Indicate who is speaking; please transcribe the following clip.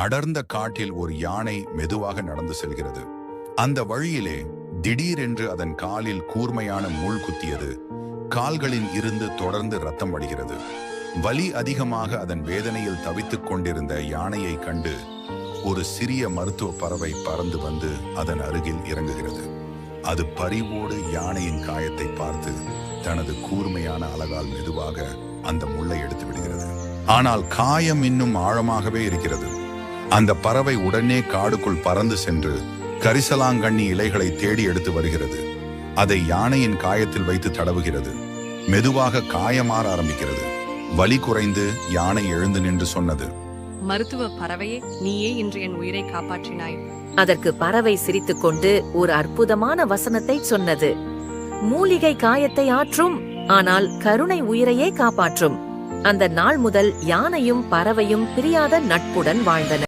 Speaker 1: அடர்ந்த காட்டில் ஒரு யானை மெதுவாக நடந்து செல்கிறது. அந்த வழியிலே திடீரென்று அதன் காலில் கூர்மையான முள் குத்தியது. கால்களில் இருந்து தொடர்ந்து ரத்தம் வடிகிறது. வலி அதிகமாக அதன் வேதனையில் தவித்துக் கொண்டிருந்த யானையை கண்டு ஒரு சிறிய மருத்துவ பறவை பறந்து வந்து அதன் அருகில் இறங்குகிறது. அது பரிவோடு யானையின் காயத்தை பார்த்து தனது கூர்மையான அழகால் மெதுவாக அந்த முள்ளை எடுத்து விடுகிறது. ஆனால் காயம் இன்னும் ஆழமாகவே இருக்கிறது. அந்த பறவை உடனே காடுக்குள் பறந்து சென்று கரிசலாங்கண்ணி இலைகளை தேடி எடுத்து வருகிறது. அதை யானையின் காயத்தில் வைத்து தடவுகிறது. மெதுவாக காயமாற ஆரம்பிக்கிறது. வலி குறைந்து யானை எழுந்து நின்று சொன்னது.
Speaker 2: மருத்துவ பறவையே நீயே இன்று என் உயிரை காப்பாற்றினாய்.
Speaker 3: அதற்கு பறவை சிரித்துக்கொண்டு ஒரு அற்புதமான வசனத்தை சொன்னது. மூலிகை காயத்தை ஆற்றும் ஆனால் கருணை உயிரையே காப்பாற்றும். அந்த நாள் முதல் யானையும் பறவையும் பிரியாத நட்புடன் வாழ்ந்தன.